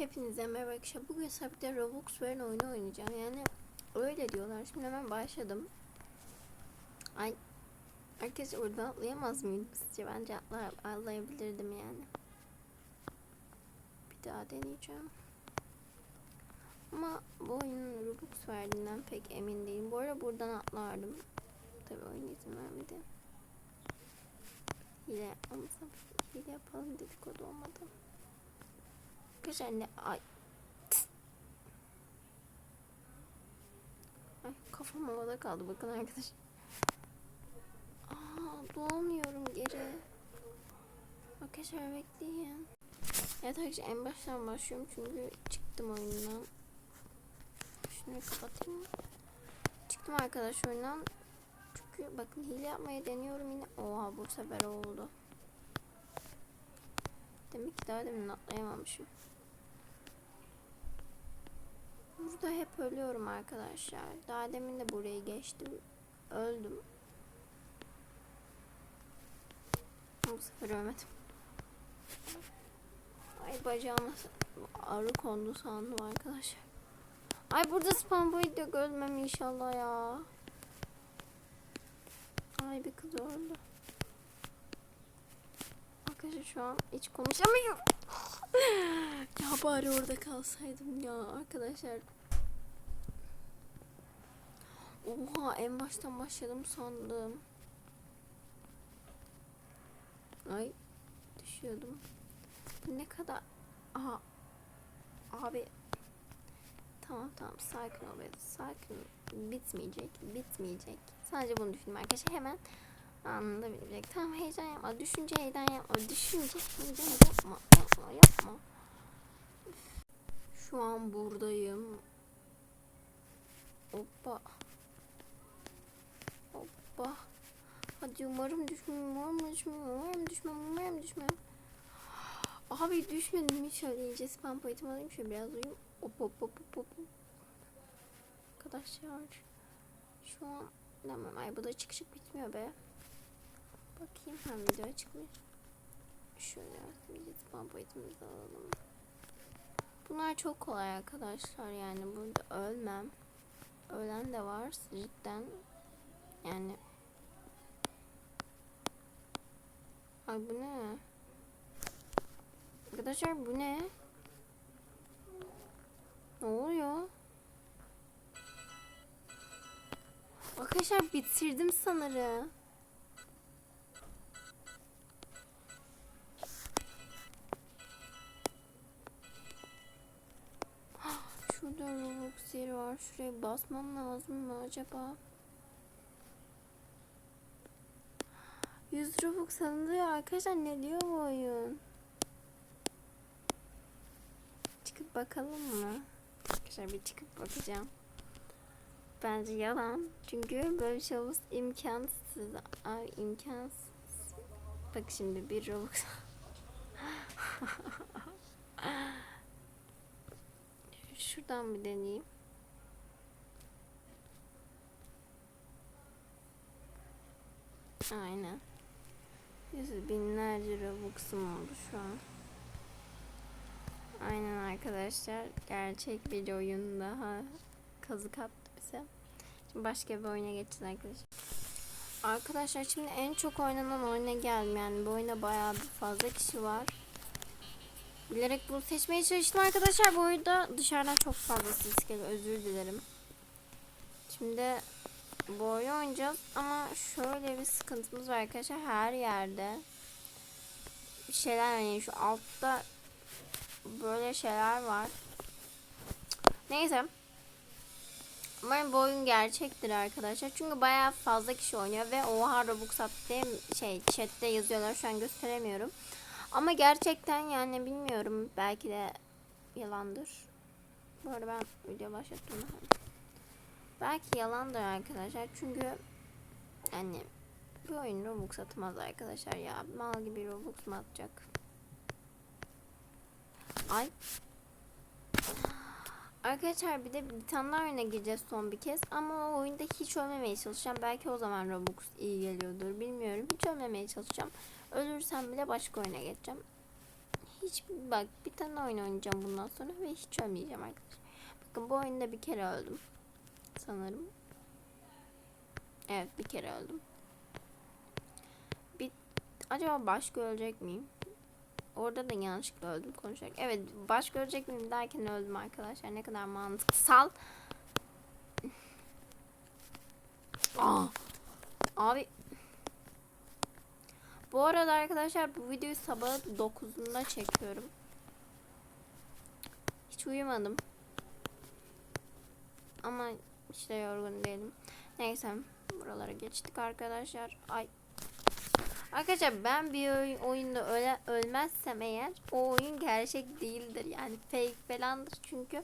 Hepinize merhaba arkadaşlar. Bugün sabit'te Roblox Veren oyunu oynayacağım. Yani öyle diyorlar. Şimdi hemen başladım. Ay Herkes oradan atlayamaz mıydı sizce? Bence atlar, atlayabilirdim yani. Bir daha deneyeceğim. Ama bu oyunun Robux verdiğinden pek emin değilim. Bu arada buradan atlardım. Tabii oyun izin vermedi. Hile yapmamıza hile yapalım dedikodu olmadı. Ne ay. Ay kafam havada kaldı bakın arkadaşlar. Aa doğamıyorum geri. Arkadaşlar bekleyin. Evet arkadaşlar en baştan başlıyorum çünkü çıktım oyundan. Şunu kapatayım. Çıktım arkadaş oyundan. Çünkü bakın hile yapmayı deniyorum yine. Oha bu sefer oldu. Demek ki daha demin atlayamamışım. Burada hep ölüyorum arkadaşlar. Daha demin de burayı geçtim. Öldüm. Bu sefer ölmedim. Ay bacağıma arı kondu sandım arkadaşlar. Ay burada spam point yok ölmem inşallah ya. Ay bir kız öldü. Arkadaşlar şu an hiç konuşamıyorum. ya bari orada kalsaydım ya arkadaşlar. Oha en baştan başladım sandım. Ay düşüyordum. Ne kadar... Aha. Abi. Tamam tamam sakin ol. Sakin ol. Bitmeyecek. Bitmeyecek. Sadece bunu düşündüm arkadaşlar. Hemen anında bitecek. Tamam heyecan yapma. Düşünce heyecan yapma. Düşünce heyecan yapma. Yapma yapma. Şu an buradayım. Hoppa. Hoppa. Hadi umarım düşmem, umarım düşmem, umarım düşmem, umarım düşmem. Abi düşmedim hiç öyle iyice spam pointimi alayım şöyle biraz uyuyayım. Hop hop hop hop hop. Arkadaşlar. Şu an demem. Ay bu da çık çık bitmiyor be. Bakayım hem video çıkmış. Şöyle bir spam pointimizi alalım. Bunlar çok kolay arkadaşlar yani burada ölmem. Ölen de var cidden. Yani Ay bu ne? Arkadaşlar bu ne? Ne oluyor? Arkadaşlar bitirdim sanırım. Roblox yeri var. Şuraya basmam lazım mı acaba? 100 Robux alınıyor arkadaşlar ne diyor bu oyun? Çıkıp bakalım mı? Arkadaşlar bir çıkıp bakacağım. Bence yalan. Çünkü böyle bir şey olması imkansız. Ay imkansız. Bak şimdi bir Robux. Şuradan bir deneyeyim. Aynen. Yüz binlerce Robux'um oldu şu an. Aynen arkadaşlar. Gerçek bir oyun daha kazık attı bize. Şimdi başka bir oyuna geçeceğiz arkadaşlar. Arkadaşlar şimdi en çok oynanan oyuna geldim. Yani bu oyuna bayağı bir fazla kişi var. Bilerek bunu seçmeye çalıştım arkadaşlar. Bu oyunda dışarıdan çok fazla ses geliyor. Özür dilerim. Şimdi bu oyunu oynayacağız ama şöyle bir sıkıntımız var arkadaşlar. Her yerde bir şeyler yani şu altta böyle şeyler var. Neyse. Umarım bu oyun gerçektir arkadaşlar. Çünkü bayağı fazla kişi oynuyor ve oha Robux at diye şey chatte yazıyorlar. Şu an gösteremiyorum. Ama gerçekten yani bilmiyorum. Belki de yalandır. Bu arada ben video başlattım. Belki yalandır arkadaşlar. Çünkü yani bu oyun Robux atmaz arkadaşlar ya. Mal gibi Robux mu atacak? Ay. Arkadaşlar bir de bir tane oyuna gireceğiz son bir kez. Ama o oyunda hiç ölmemeye çalışacağım. Belki o zaman Robux iyi geliyordur. Bilmiyorum. Hiç ölmemeye çalışacağım. Ölürsem bile başka oyuna geçeceğim. hiç bak bir tane oyun oynayacağım bundan sonra ve hiç ölmeyeceğim arkadaşlar. Bakın bu oyunda bir kere öldüm. Sanırım. Evet bir kere öldüm. Bir, acaba başka ölecek miyim? Orada da yanlışlıkla öldüm konuşarak. Evet başka ölecek miyim derken öldüm arkadaşlar. Ne kadar mantıksal. Aa, abi bu arada arkadaşlar bu videoyu sabah 9'unda çekiyorum. Hiç uyumadım. Ama işte yorgun değilim. Neyse buralara geçtik arkadaşlar. Ay. Arkadaşlar ben bir oy- oyunda öle, ölmezsem eğer o oyun gerçek değildir. Yani fake falandır çünkü.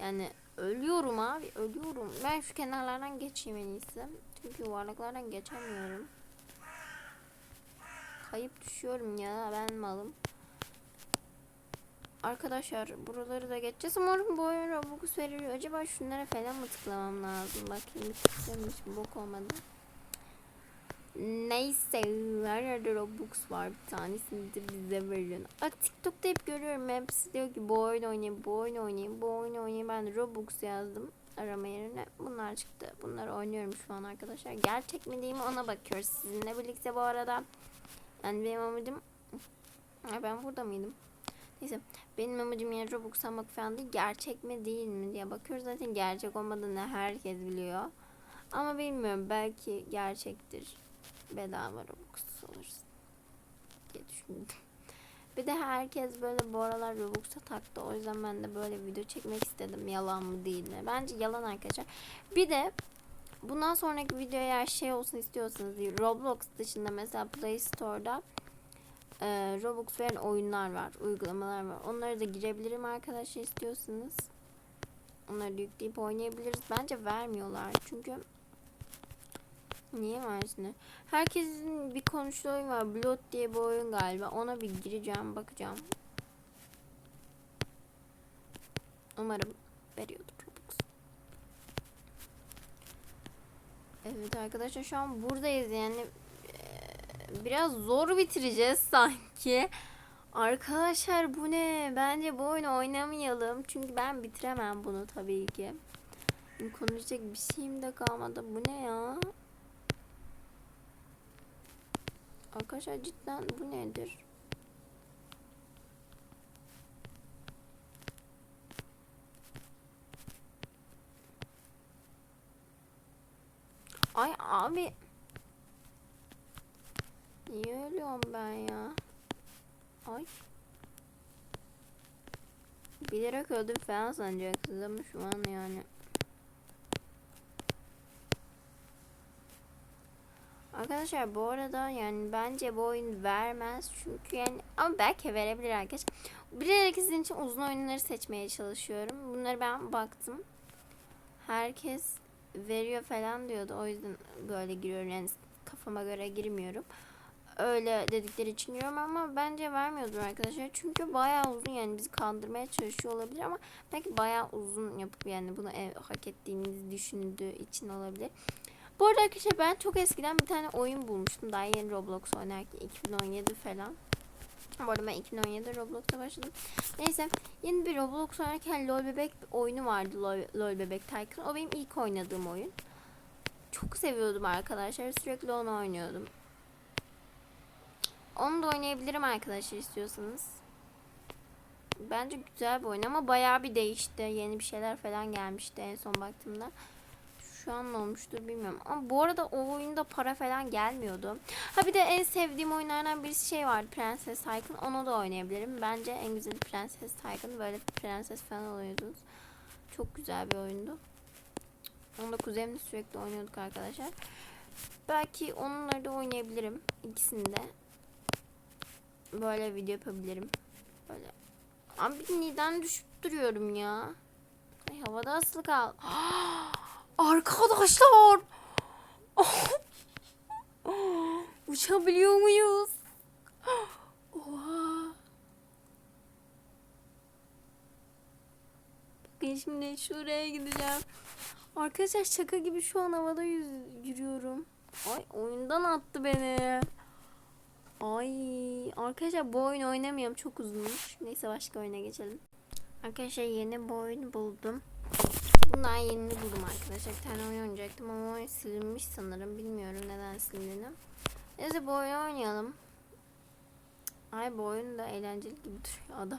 Yani ölüyorum abi ölüyorum. Ben şu kenarlardan geçeyim en iyisi. Çünkü yuvarlaklardan geçemiyorum. Kayıp düşüyorum ya ben malım. Arkadaşlar buraları da geçeceğiz. Umarım bu oyun Robux veriyor. Acaba şunlara falan mı tıklamam lazım? Bakayım tıklamış bok olmadı. Neyse her yerde Robux var bir tanesini de bize verin. Aa, TikTok'ta hep görüyorum hepsi diyor ki bu oyun oynayayım, bu oyun oynayayım, bu oyun oynayayım. Ben Robux yazdım arama yerine. Bunlar çıktı. Bunları oynuyorum şu an arkadaşlar. Gerçek mi değil mi ona bakıyoruz sizinle birlikte bu arada. Yani benim amacım... Ben burada mıydım? Neyse benim amacım yani Robux almak falan değil. Gerçek mi değil mi diye bakıyoruz. Zaten gerçek olmadığını herkes biliyor. Ama bilmiyorum belki gerçektir. Bedava Robux alırsın diye düşündüm. Bir de herkes böyle bu aralar Robux'a taktı. O yüzden ben de böyle video çekmek istedim. Yalan mı değil mi? Bence yalan arkadaşlar. Bir de bundan sonraki video eğer şey olsun istiyorsanız Roblox dışında mesela Play Store'da e, Robux veren oyunlar var, uygulamalar var. Onlara da girebilirim arkadaşlar istiyorsanız. Onları da yükleyip oynayabiliriz. Bence vermiyorlar. Çünkü niye versinler? Herkesin bir konuştuğu oyun var. Blood diye bir oyun galiba. Ona bir gireceğim, bakacağım. Umarım veriyordur Robux. Evet arkadaşlar şu an buradayız yani biraz zor bitireceğiz sanki. Arkadaşlar bu ne? Bence bu oyunu oynamayalım. Çünkü ben bitiremem bunu tabii ki. Konuşacak bir şeyim de kalmadı. Bu ne ya? Arkadaşlar cidden bu nedir? Ay abi. Niye ölüyorum ben ya? Ay. Bilerek öldüm falan sanacaksınız ama şu an yani. Arkadaşlar bu arada yani bence bu oyun vermez çünkü yani ama belki verebilir arkadaşlar. Bilerek sizin için uzun oyunları seçmeye çalışıyorum. Bunları ben baktım. Herkes veriyor falan diyordu. O yüzden böyle giriyorum yani kafama göre girmiyorum. Öyle dedikleri için giriyorum ama bence vermiyordur arkadaşlar. Çünkü bayağı uzun yani bizi kandırmaya çalışıyor olabilir ama belki bayağı uzun yapıp yani bunu ev, hak ettiğimizi düşündüğü için olabilir. Bu arada arkadaşlar ben çok eskiden bir tane oyun bulmuştum. Daha yeni Roblox oynarken 2017 falan. Bu arada ben 2017'de Roblox'a başladım. Neyse yeni bir Roblox oynarken LOL Bebek oyunu vardı. LOL, LOL Bebek Tycoon. O benim ilk oynadığım oyun. Çok seviyordum arkadaşlar. Sürekli onu oynuyordum. Onu da oynayabilirim arkadaşlar istiyorsanız. Bence güzel bir oyun ama bayağı bir değişti. Yeni bir şeyler falan gelmişti en son baktığımda. Şu an ne olmuştur bilmiyorum. Ama bu arada o oyunda para falan gelmiyordu. Ha bir de en sevdiğim oyunlardan birisi şey vardı. Prenses Tycoon. Onu da oynayabilirim. Bence en güzeli Prenses Tycoon. Böyle prenses falan oluyordunuz. Çok güzel bir oyundu. Onu da kuzenimle sürekli oynuyorduk arkadaşlar. Belki onları da oynayabilirim. İkisini de. Böyle video yapabilirim. Böyle. Abi neden düşüp duruyorum ya? Ay havada asılı kal. Arkadaşlar. Uçabiliyor muyuz? Oha. Bakın şimdi şuraya gideceğim. Arkadaşlar şaka gibi şu an havada yüz, yürüyorum. Ay oyundan attı beni. Ay arkadaşlar bu oyunu oynamıyorum çok uzunmuş. Neyse başka oyuna geçelim. Arkadaşlar yeni bir oyun buldum. Bundan yeni buldum arkadaşlar. Bir tane oyun oynayacaktım ama oyun silinmiş sanırım. Bilmiyorum neden silindiğini. Neyse bu oyunu oynayalım. Ay bu oyun da eğlenceli gibi duruyor adam.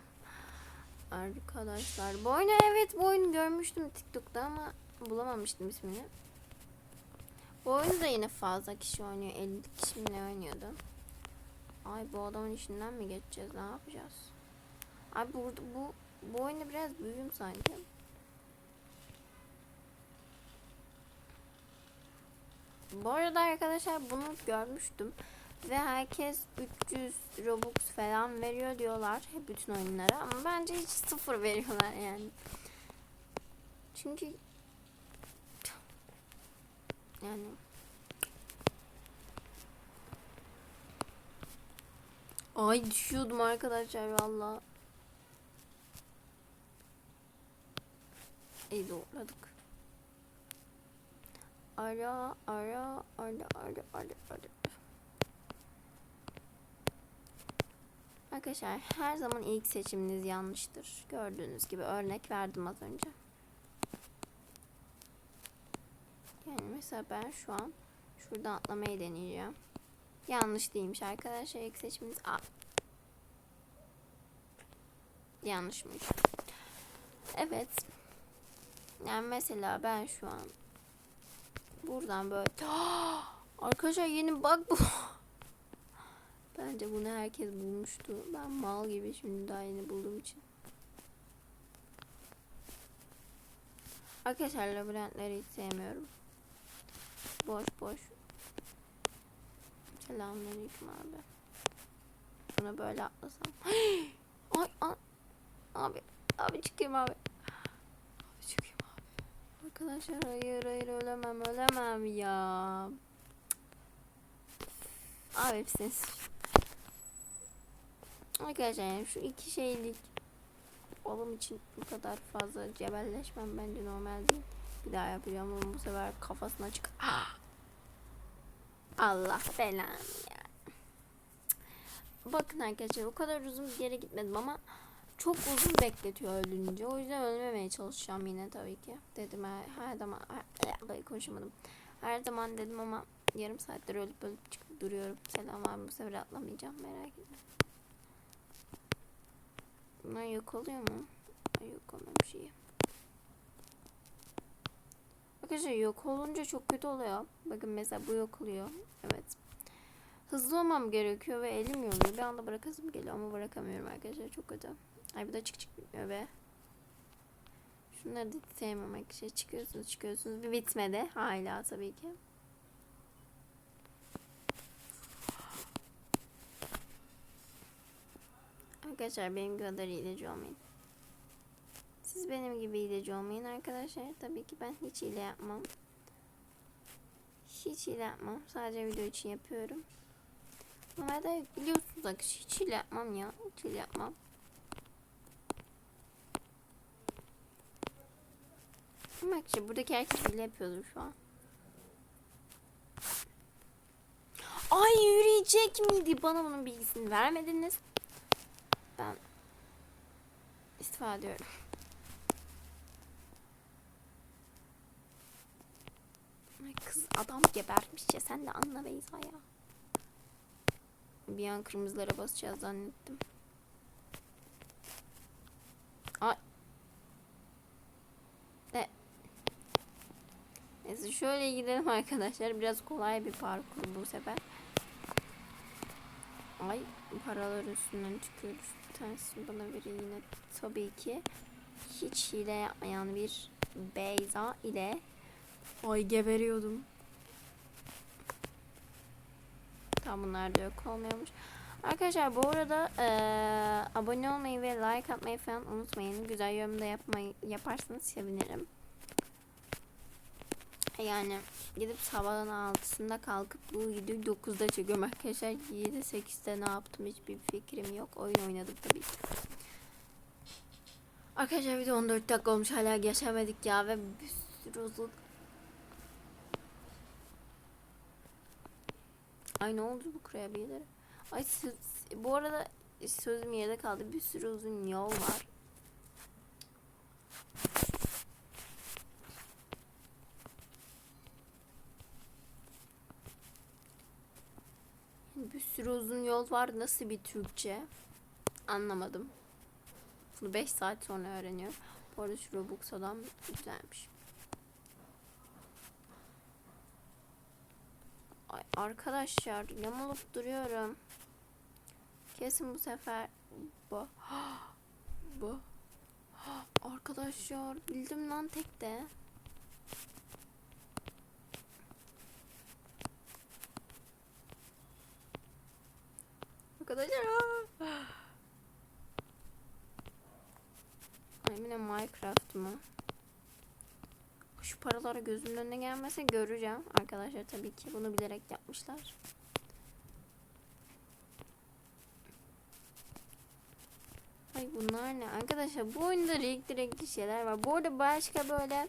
Arkadaşlar bu oyunu evet bu oyunu görmüştüm TikTok'ta ama bulamamıştım ismini. Bu oyunu da yine fazla kişi oynuyor. 50 kişi mi ne oynuyordu? Ay bu adamın işinden mi geçeceğiz? Ne yapacağız? Ay burada bu bu oyunda biraz büyüğüm sanki. Bu arada arkadaşlar bunu görmüştüm. Ve herkes 300 Robux falan veriyor diyorlar. Bütün oyunlara. Ama bence hiç sıfır veriyorlar yani. Çünkü yani Ay düşüyordum arkadaşlar valla. İyi doğradık. Ara ara ara ara ara ara. Arkadaşlar her zaman ilk seçiminiz yanlıştır. Gördüğünüz gibi örnek verdim az önce. Yani mesela ben şu an şuradan atlamayı deneyeceğim. Yanlış değilmiş arkadaşlar. İlk seçiminiz A. Yanlışmış. Evet. Yani mesela ben şu an buradan böyle arkadaşlar yeni bak bu. Bence bunu herkes bulmuştu. Ben mal gibi şimdi daha yeni bulduğum için. Arkadaşlar labirentleri hiç sevmiyorum. Boş boş. Selamünaleyküm abi. Şuna böyle atlasam. Ay, ay abi. Abi çıkayım abi. Arkadaşlar hayır hayır ölemem ölemem ya. Abi hepsiniz. Arkadaşlar yani şu iki şeylik oğlum için bu kadar fazla cebelleşmem bence normal değil. Bir daha yapacağım ama bu sefer kafasına çık. Ah! Allah belanı ya. Bakın arkadaşlar o kadar uzun bir yere gitmedim ama çok uzun bekletiyor ölünce. O yüzden ölmemeye çalışacağım yine tabii ki. Dedim her, her zaman her, konuşamadım. Her zaman dedim ama yarım saattir ölüp ölüp çıkıp duruyorum. Selam abi bu sefer atlamayacağım merak etme. Bunlar yok oluyor mu? Yok olmamış iyi. Arkadaşlar yok olunca çok kötü oluyor. Bakın mesela bu yok oluyor. Evet. Hızlı olmam gerekiyor ve elim yoruluyor. Bir anda bırakasım geliyor ama bırakamıyorum arkadaşlar. Çok kötü. Ay bir de çık çık bitmiyor be. Şunları da sevmem arkadaşlar. Çıkıyorsunuz çıkıyorsunuz. Bir bitmedi. Hala tabii ki. Arkadaşlar benim kadar hileci olmayın. Siz benim gibi hileci olmayın arkadaşlar. Tabii ki ben hiç hile yapmam. Hiç hile yapmam. Sadece video için yapıyorum. Normalde biliyorsunuz arkadaşlar hiç hile yapmam ya. Hiç hile yapmam. Ama işte buradaki herkes hile yapıyordur şu an. Ay yürüyecek miydi? Bana bunun bilgisini vermediniz. Ben istifa ediyorum. Kız adam gebermiş ya sen de anla Beyza ya. Bir an kırmızılara basacağız zannettim. Ay. Ne? Neyse şöyle gidelim arkadaşlar. Biraz kolay bir parkur bu sefer. Ay paralar üstünden çıkıyoruz. Bir tanesi bana veriyor yine tabii ki. Hiç hile yapmayan bir Beyza ile Ay geberiyordum. Tam bunlar da yok olmuyormuş. Arkadaşlar bu arada e, abone olmayı ve like atmayı falan unutmayın. Güzel yorum da yapmayı, yaparsanız sevinirim. Yani gidip sabahın altısında kalkıp bu videoyu 9'da çekiyorum arkadaşlar. 7-8'de ne yaptım hiçbir fikrim yok. Oyun oynadım tabii ki. Arkadaşlar video 14 dakika olmuş hala geçemedik ya ve bir sürü uzun. Ay ne oldu bu kurabiyelere? Ay söz, bu arada sözüm yerde kaldı. Bir sürü uzun yol var. Bir sürü uzun yol var. Nasıl bir Türkçe? Anlamadım. Bunu 5 saat sonra öğreniyorum. Bu arada şu Robux adam güzelmiş. Arkadaşlar yamulup duruyorum. Kesin bu sefer bu. bu. Arkadaşlar bildim lan tek de. Arkadaşlar. Ay yine Minecraft mı? Şu paralara gözümün önüne gelmese göreceğim. Arkadaşlar tabii ki bunu bilerek yapmışlar. Ay bunlar ne? Arkadaşlar bu oyunda renkli renkli şeyler var. Bu arada başka böyle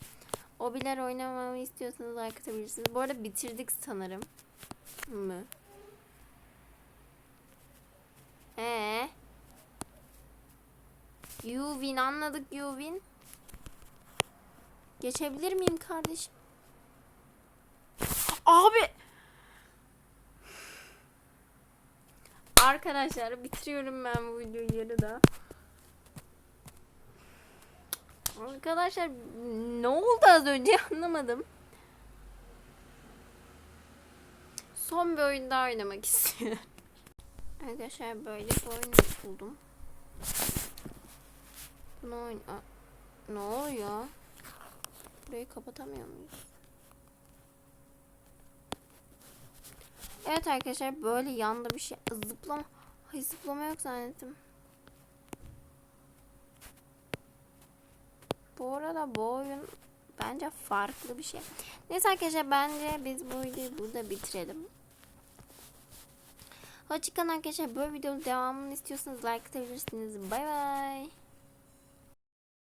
obiler oynamamı istiyorsanız like. Bu arada bitirdik sanırım. Mı? Ee? You win anladık you win. Geçebilir miyim kardeşim? Abi. Arkadaşlar bitiriyorum ben bu videoyu yarıda. Arkadaşlar ne oldu az önce anlamadım. Son bir oyun daha oynamak istiyorum. Arkadaşlar böyle bir oyun buldum. Bunu oyun... Ne oluyor? Burayı kapatamıyor muyuz? Evet arkadaşlar böyle yanda bir şey zıplama. Ay zıplama yok zannettim. Bu arada bu oyun bence farklı bir şey. Neyse arkadaşlar bence biz bu videoyu burada bitirelim. Hoşçakalın arkadaşlar. Böyle videonun devamını istiyorsanız like atabilirsiniz. Bay bay.